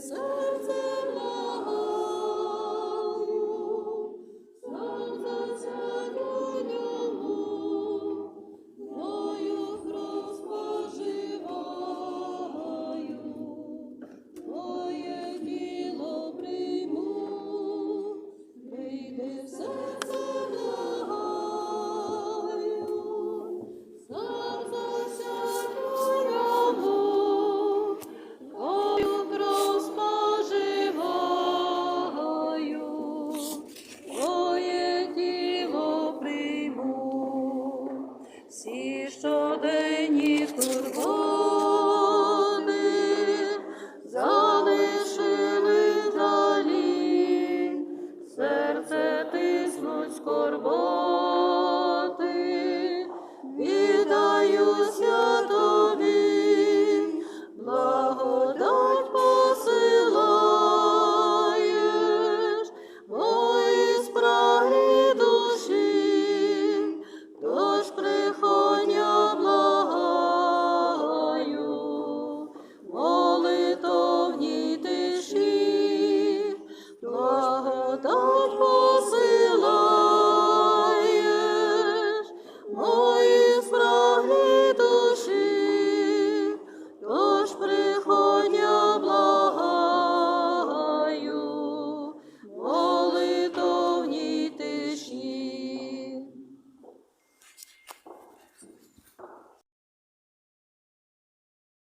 Serce moje всі щоденні турботи.